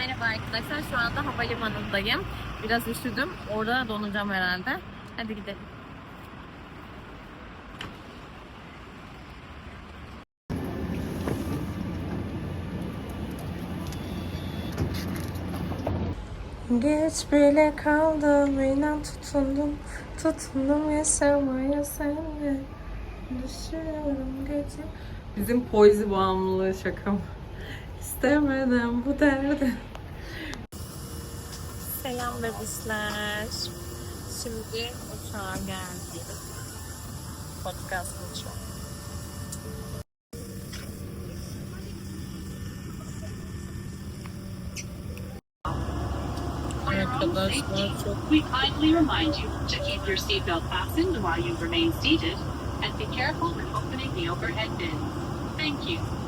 Merhaba arkadaşlar. Şu anda havalimanındayım. Biraz üşüdüm. Orada donacağım herhalde. Hadi gidelim. Geç bile kaldım, inan tutundum, tutundum yaşamaya senle. Düşüyorum gece. Bizim poezi bağımlılığı şaka mı? İstemeden bu derdi. Selam bebişler. Şimdi uçağa geldik. Arkadaşlar çok We kindly remind you to keep your seatbelt fastened while you remain seated and be careful when opening the overhead bin. Thank you.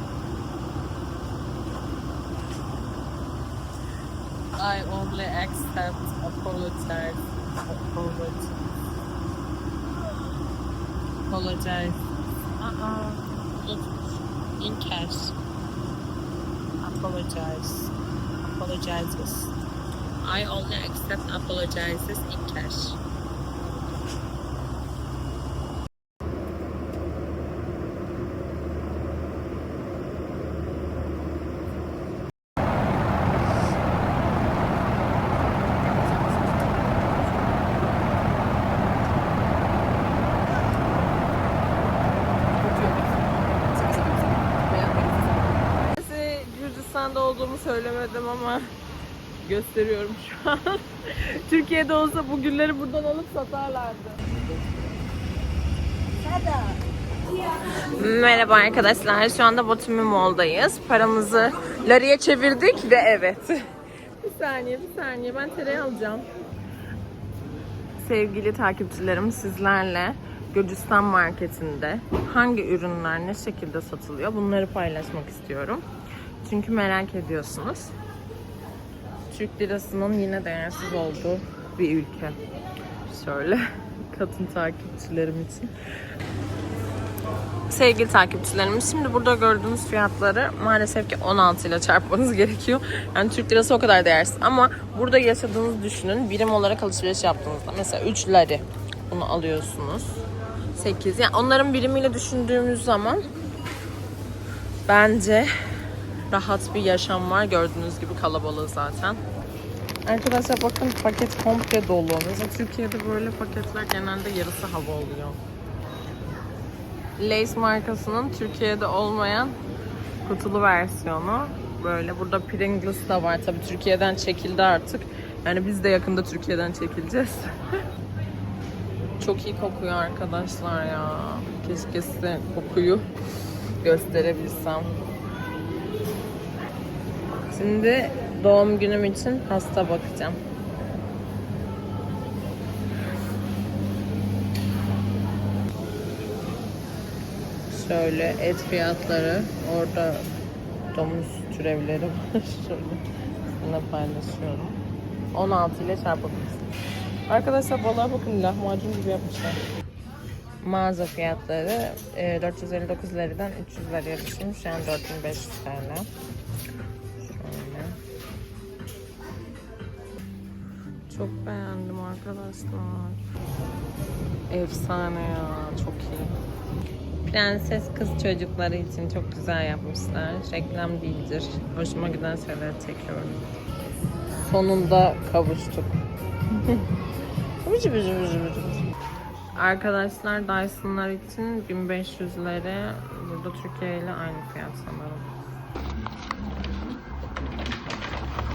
I only accept apologize. Apologize. Apologize. Uh-uh. In cash. Apologize. Apologizes. I only accept apologizes in cash. Gürcistan'da olduğumu söylemedim ama gösteriyorum şu an. Türkiye'de olsa bu gülleri buradan alıp satarlardı. Merhaba arkadaşlar. Şu anda Batumi Mall'dayız. Paramızı lariye çevirdik ve evet. bir saniye, bir saniye. Ben tereyağı alacağım. Sevgili takipçilerim sizlerle Gürcistan marketinde hangi ürünler ne şekilde satılıyor bunları paylaşmak istiyorum. Çünkü merak ediyorsunuz. Türk lirasının yine değersiz olduğu bir ülke. Şöyle kadın takipçilerim için. Sevgili takipçilerimiz şimdi burada gördüğünüz fiyatları maalesef ki 16 ile çarpmanız gerekiyor. Yani Türk lirası o kadar değersiz ama burada yaşadığınızı düşünün. Birim olarak alışveriş yaptığınızda mesela 3 lari bunu alıyorsunuz. 8 yani onların birimiyle düşündüğümüz zaman bence rahat bir yaşam var. Gördüğünüz gibi kalabalık zaten. Arkadaşlar bakın paket komple dolu. Mesela Türkiye'de böyle paketler genelde yarısı hava oluyor. Lace markasının Türkiye'de olmayan kutulu versiyonu. Böyle burada Pringles da var. Tabii Türkiye'den çekildi artık. Yani biz de yakında Türkiye'den çekileceğiz. Çok iyi kokuyor arkadaşlar ya. Keşke size kokuyu gösterebilsem. Şimdi doğum günüm için pasta bakacağım. Şöyle et fiyatları orada domuz türevleri var. Şöyle sizinle paylaşıyorum. 16 ile çarpabilirsiniz. Arkadaşlar balığa bakın lahmacun gibi yapmışlar. Mağaza fiyatları e, 459 liradan 300 liraya düşmüş. Yani 4500 TL. Çok beğendim arkadaşlar. Efsane ya. Çok iyi. Prenses kız çocukları için çok güzel yapmışlar. Reklam değildir. Hoşuma giden şeyler çekiyorum. Sonunda kavuştuk. Vıcı vıcı. Arkadaşlar Dyson'lar için 1500 lira. Burada Türkiye ile aynı fiyat sanırım.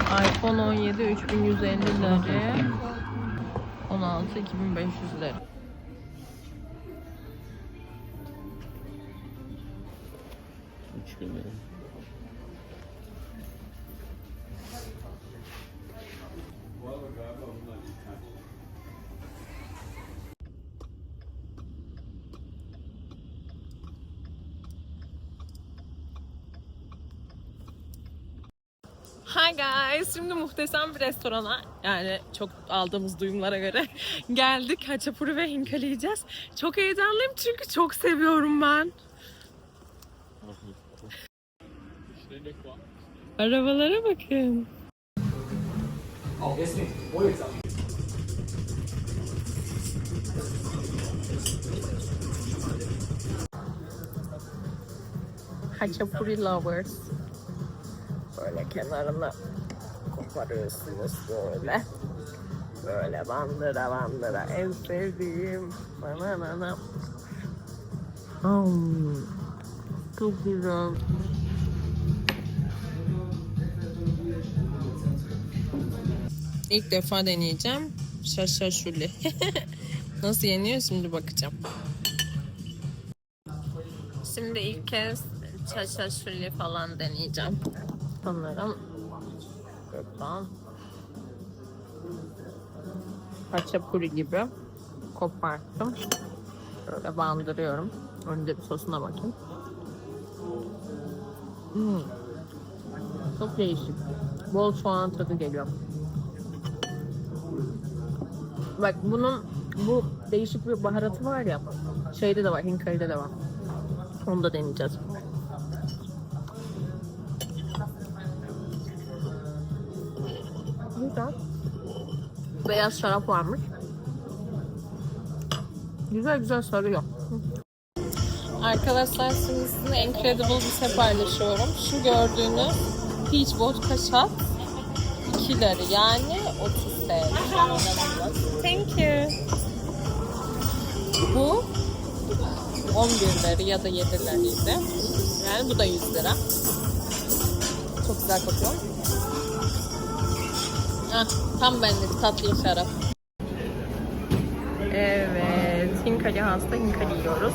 iPhone 17 3150 lira. 16 2500 lira. Üç. Hi guys. Şimdi muhteşem bir restorana yani çok aldığımız duyumlara göre geldik. Haçapuri ve hinkali yiyeceğiz. Çok heyecanlıyım çünkü çok seviyorum ben. Arabalara bakın. Haçapuri lovers. Böyle kenarını koparıyorsunuz böyle. Böyle bandıra bandıra en sevdiğim. Banana. Hmm. Çok güzel. İlk defa deneyeceğim. Şaşaşuli. Nasıl yeniyor şimdi bakacağım. Şimdi ilk kez şaşaşuli falan deneyeceğim. Sanırım buradan haçapuri gibi koparttım. Böyle bandırıyorum. Önce bir sosuna bakayım. Hmm. Çok değişik. Bol soğan tadı geliyor. Bak bunun bu değişik bir baharatı var ya. Şeyde de var, Hinkari'de de var. Onu da deneyeceğiz. Güzel. Beyaz şarap varmış. Güzel güzel sarıyor. Arkadaşlar şimdi sizinle Incredible bir şey paylaşıyorum. Şu gördüğünüz Peach Vodka Shot 2 lira yani 30 TL. Thank you. Bu 11 lira ya da 7 liraydı. Yani bu da 100 lira. Çok güzel kokuyor. Tam benlik tatlı şarap. Evet, Hinkali House'da Hinkali yiyoruz.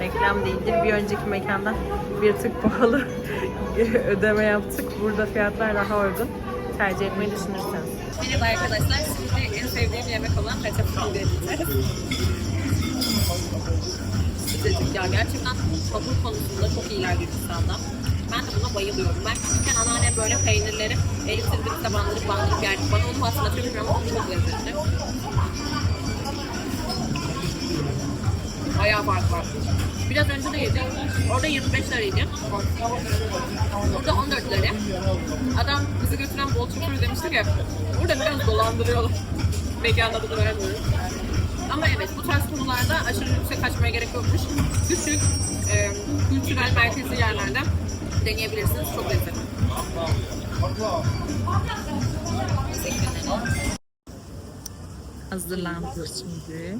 Reklam değildir. Bir önceki mekanda bir tık pahalı ödeme yaptık. Burada fiyatlar daha uygun. Tercih etmeyi düşünürseniz. Merhaba arkadaşlar. Şimdi en sevdiğim yemek olan haçapuri deneyeceğiz. Sıcacık ya. Gerçekten sabun konusunda çok iyiler Gürcistan'da. Ben de buna bayılıyorum. Ben küçükken anneannem böyle peynirleri elittirdik de bandırıp bandırıp yerdik. Bana onu hatırlatıyor bilmiyorum ama çok lezzetli. Bayağı fark var. Biraz önce de yedim. Orada 25 liraydı. Burada 14 lira. Adam bizi götüren bol çukur demişti ki burada biraz dolandırıyorlar. Mekanın adını vermiyorum. Ama evet bu tarz konularda aşırı yüksek kaçmaya gerek yokmuş. Düşük, e, kültürel merkezi yerlerden deneyebilirsiniz. Çok lezzetli. Teşekkür ederim. Hazırlandık şimdi.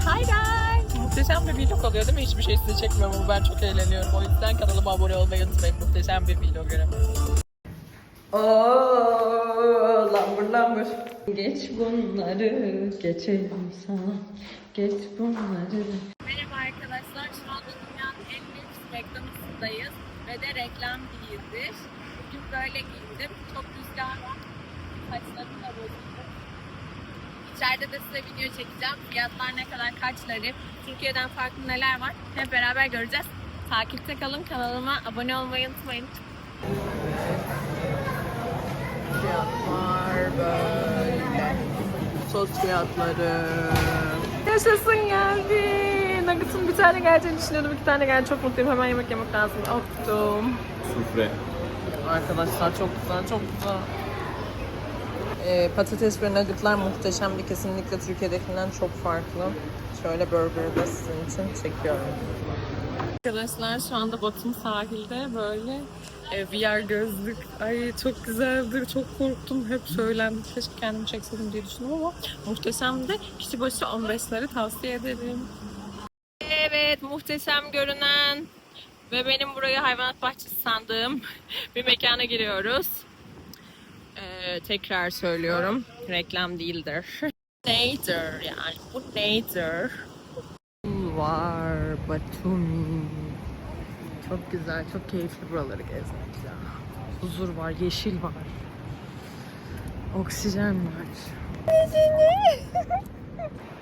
Hi guys! Muhteşem bir vlog oluyor değil mi? Hiçbir şey size çekmiyorum ama ben çok eğleniyorum. O yüzden kanalıma abone olmayı unutmayın. Muhteşem bir vloggerım. Ooo lambur lambur. Geç bunları, geçelim sana. Geç bunları. McDonald's'ındayız. Ve de reklam değildir. Bugün böyle giyindim. Çok rüzgar var. Saçlarım da bozuldu. İçeride de size video çekeceğim. Fiyatlar ne kadar, kaç lira, Türkiye'den farklı neler var hep beraber göreceğiz. Takipte kalın. Kanalıma abone olmayı unutmayın. Fiyatlar böyle. Sos fiyatları. Yaşasın geldi. Nugget'ın bir tane geleceğini düşünüyordum. iki tane geldi. Çok mutluyum. Hemen yemek yemek lazım. Optum. Sufre. Arkadaşlar çok güzel, çok güzel. Ee, patates ve nuggetlar muhteşemdi. Kesinlikle Türkiye'dekinden çok farklı. Şöyle burger'ı da sizin için çekiyorum. Arkadaşlar şu anda Batum sahilde böyle e, VR gözlük. Ay çok güzeldi. Çok korktum. Hep söylendi. Keşke kendimi çekseydim diye düşündüm ama muhteşemdi. Kişi başı 15 lira tavsiye ederim. Muhteşem görünen ve benim burayı hayvanat bahçesi sandığım bir mekana giriyoruz. Ee, tekrar söylüyorum. Reklam değildir. Nedir yani? Bu nedir? Var Batumi. Çok güzel, çok keyifli buraları gezmek ya. Huzur var, yeşil var. Oksijen var.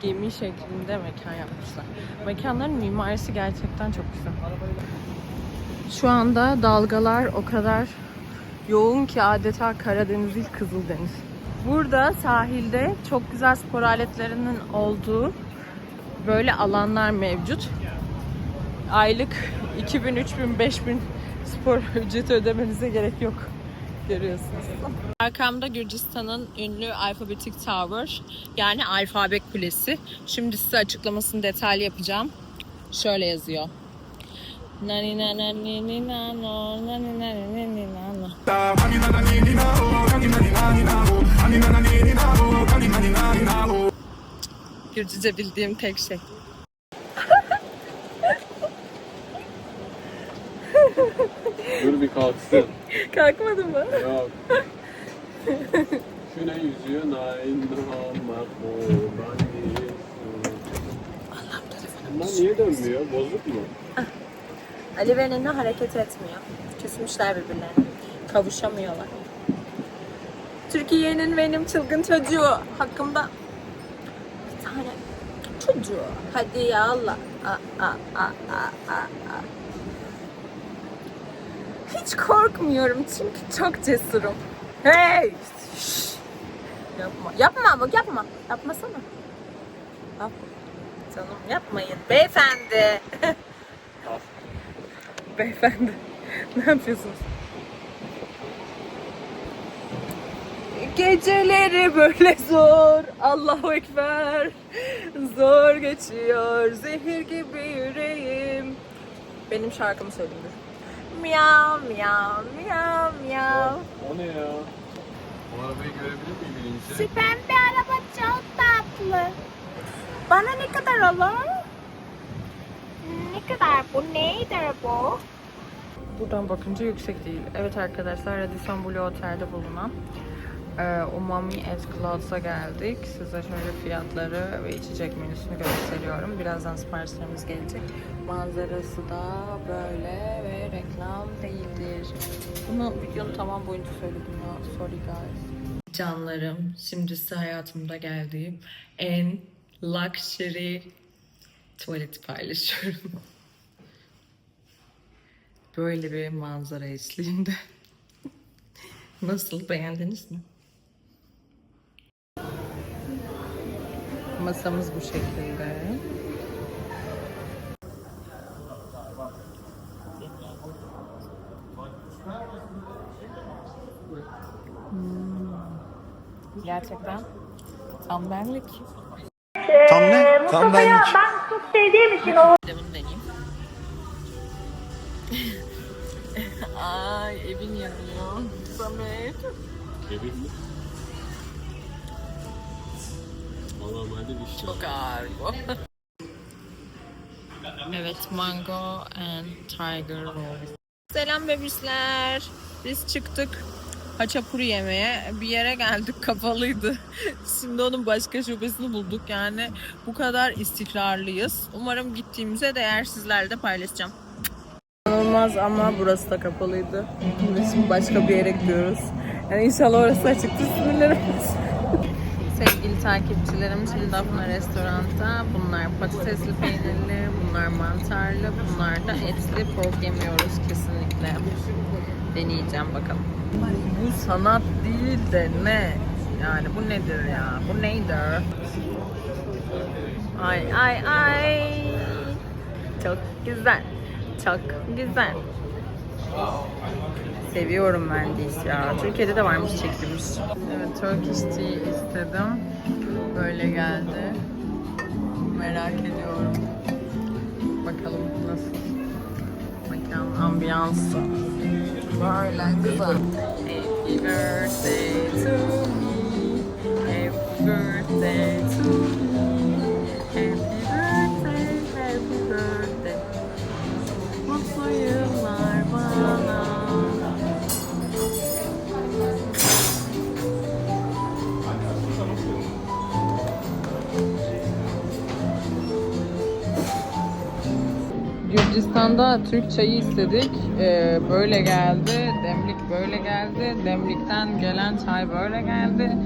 Gemi şeklinde mekan yapmışlar. Mekanların mimarisi gerçekten çok güzel. Şu anda dalgalar o kadar yoğun ki adeta Karadeniz değil Kızıldeniz. Burada sahilde çok güzel spor aletlerinin olduğu böyle alanlar mevcut. Aylık 2000, 3000, 5000 spor ücreti ödemenize gerek yok. Görüyorsunuz. Arkamda Gürcistan'ın ünlü Alphabetic Tower yani alfabe kulesi. Şimdi size açıklamasını detaylı yapacağım. Şöyle yazıyor. Gürcüce bildiğim tek şey. Dur bir kalksın. Kalkmadı mı? Yok. Şu ne yüzüyor? Nein, Muhammed, Allah'ım telefonum. Bunlar niye dönmüyor? Bozuk mu? Ali ve Nene hareket etmiyor. Küsmüşler birbirlerine. Kavuşamıyorlar. Türkiye'nin benim çılgın çocuğu hakkımda bir tane çocuğu. Hadi ya Allah. Aa, aa, aa, aa, aa. Korkmuyorum çünkü çok cesurum. Hey! Şşş! Yapma. Yapma bak yapma. Yapmasana. Yap. Canım yapmayın. Beyefendi. Beyefendi. ne yapıyorsunuz? Geceleri böyle zor. Allahu Ekber. Zor geçiyor. Zehir gibi yüreğim. Benim şarkımı söyleyeyim dur. Miyav miyav miyav miyav. O ne ya? O arabayı görebilir miyim birinci? Süper bir araba çok tatlı. Bana ne kadar olur? Ne kadar bu? Nedir bu? Buradan bakınca yüksek değil. Evet arkadaşlar Radisson Blue Otel'de bulunan e, Umami et Clouds'a geldik. Size şöyle fiyatları ve içecek menüsünü gösteriyorum. Birazdan siparişlerimiz gelecek. Manzarası da böyle ve reklam değildir. Bunu videonun tamam boyunca söyledim ya. Sorry guys. Canlarım, şimdi size hayatımda geldiğim en luxury tuvaleti paylaşıyorum. Böyle bir manzara eşliğinde. Nasıl beğendiniz mi? Masamız bu şekilde. Hmm. Gerçekten tam benlik. Tam ne? Tam benlik. Bir de bunu deneyeyim. Ay evin yanıyor. Samet. Kebir mi? Normalde diş Çok ağır bu. evet mango and tiger roll. Selam bebişler. Biz çıktık haçapuri yemeye. Bir yere geldik kapalıydı. Şimdi onun başka şubesini bulduk. Yani bu kadar istikrarlıyız. Umarım gittiğimize değer sizlerle de paylaşacağım. İnanılmaz ama burası da kapalıydı. Şimdi başka bir yere gidiyoruz. Yani inşallah orası açıktır sinirlerim. Takipçilerim şimdi Dafna Restorant'ta bunlar patatesli peynirli, bunlar mantarlı, bunlar da etli pork yemiyoruz kesinlikle. Deneyeceğim bakalım. Bu sanat değil de ne? Yani bu nedir ya? Bu neydir? Ay ay ay. Çok güzel. Çok güzel. Seviyorum ben diş ya. Türkiye'de de varmış çekilmiş. Evet Turkish tea istedim. Böyle geldi. Merak ediyorum. Bakalım nasıl. Mekan ambiyansı. Böyle güzel. Happy birthday to Gürcistan'da Türk çayı istedik. Ee, böyle geldi. Demlik böyle geldi. Demlikten gelen çay böyle geldi.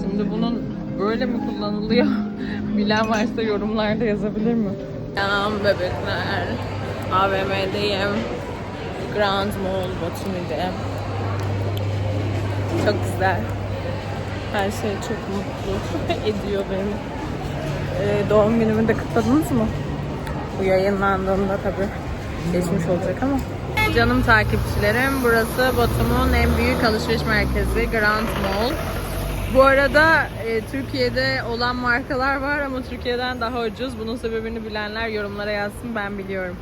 Şimdi bunun böyle mi kullanılıyor? Bilen varsa yorumlarda yazabilir mi? Selam bebekler. AVM'deyim. Grand Mall Batuni'de. Çok güzel. Her şey çok mutlu ediyor beni. Ee, doğum günümü de kutladınız mı? Bu yayınlandığında tabii geçmiş olacak ama. canım takipçilerim. Burası Batum'un en büyük alışveriş merkezi Grand Mall. Bu arada e, Türkiye'de olan markalar var ama Türkiye'den daha ucuz. Bunun sebebini bilenler yorumlara yazsın ben biliyorum.